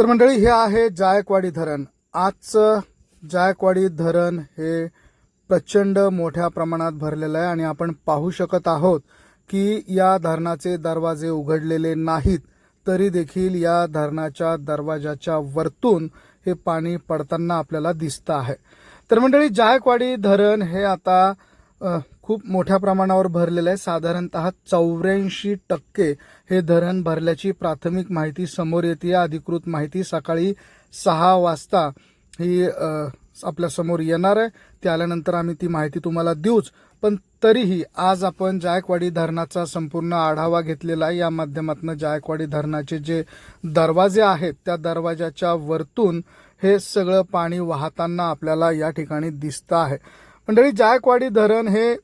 तर मंडळी हे आहे जायकवाडी धरण. आजचं जायकवाडी धरण हे प्रचंड मोठ्या प्रमाणात भरलेलं आहे आणि आपण पाहू शकत आहोत की या धरणाचे दरवाजे उघडलेले नाहीत तरी देखील या धरणाच्या दरवाजाच्या वरतून हे पाणी पडताना आपल्याला दिसतं आहे. तर मंडळी जायकवाडी धरण हे आता खूप मोठ्या प्रमाणावर भरलेलं आहे. साधारणतः चौऱ्याऐंशी टक्के हे धरण भरल्याची प्राथमिक माहिती समोर येते. अधिकृत माहिती सकाळी सहा वाजता ही आपल्यासमोर आपल्यासमोर येणार आहे. ते आल्यानंतर आम्ही ती माहिती तुम्हाला देऊच. पण तरीही आज आपण जायकवाडी धरणाचा संपूर्ण आढावा घेतलेला आहे. या माध्यमातून जायकवाडी धरणाचे जे दरवाजे आहेत त्या दरवाजाच्या वरतून हे सगळं पाणी वाहताना आपल्याला या ठिकाणी दिसतं आहे. मंडळी जायकवाडी धरण हे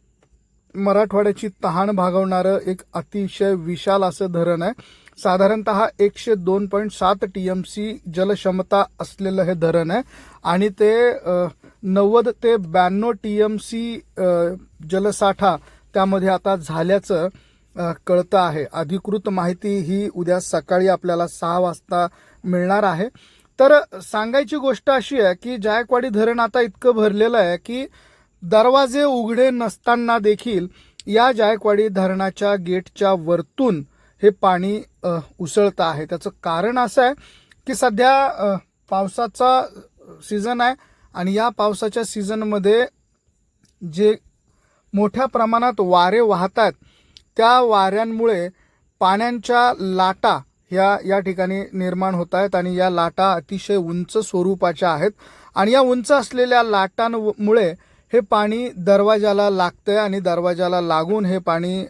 मराठवाड्याची तहान भागवणारं एक अतिशय विशाल असं धरण आहे. साधारणतः एकशे दोन पॉईंट सात टी एम सी जलक्षमता असलेलं हे धरण आहे. आणि ते नव्वद ते ब्याण्णव टी एम सी जलसाठा त्यामध्ये आता झाल्याचं कळतं आहे. अधिकृत माहिती ही उद्या सकाळी आपल्याला सहा वाजता मिळणार आहे. तर सांगायची गोष्ट अशी आहे की जायकवाडी धरण आता इतकं भरलेलं आहे की दरवाजे उघडे नसताना देखील या जायकवाडी धरणाच्या गेटच्या वरतून हे पाणी उसळतं आहे. त्याचं कारण असं आहे की सध्या पावसाचा सीझन आहे आणि या पावसाच्या सीझनमध्ये जे मोठ्या प्रमाणात वारे वाहतात त्या वाऱ्यांमुळे पाण्यांच्या लाटा ह्या या ठिकाणी निर्माण होत आहेत आणि या लाटा अतिशय उंच स्वरूपाच्या आहेत. आणि या उंच असलेल्या लाटांमुळे हे पाणी दरवाजाला आहे आणि दरवाजाला लागून हे पाणी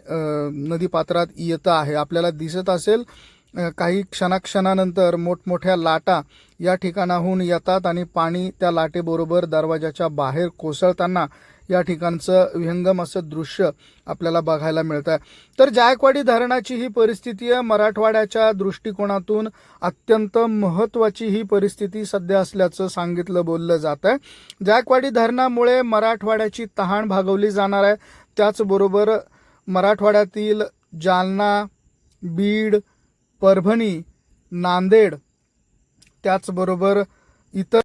नदीपात्रात येतं आहे. आपल्याला दिसत असेल काही क्षणाक्षणानंतर मोठमोठ्या लाटा या ठिकाणाहून येतात आणि पाणी त्या लाटेबरोबर दरवाजाच्या बाहेर कोसळताना या ठिकाणचं विहंगम असं दृश्य आपल्याला बघायला मिळतं आहे तर जायकवाडी धरणाची ही परिस्थिती आहे. मराठवाड्याच्या दृष्टिकोनातून अत्यंत महत्त्वाची ही परिस्थिती सध्या असल्याचं सांगितलं बोललं जात आहे जायकवाडी धरणामुळे मराठवाड्याची तहान भागवली जाणार आहे. त्याचबरोबर मराठवाड्यातील जालना बीड परभणी नांदेड त्याचबरोबर इतर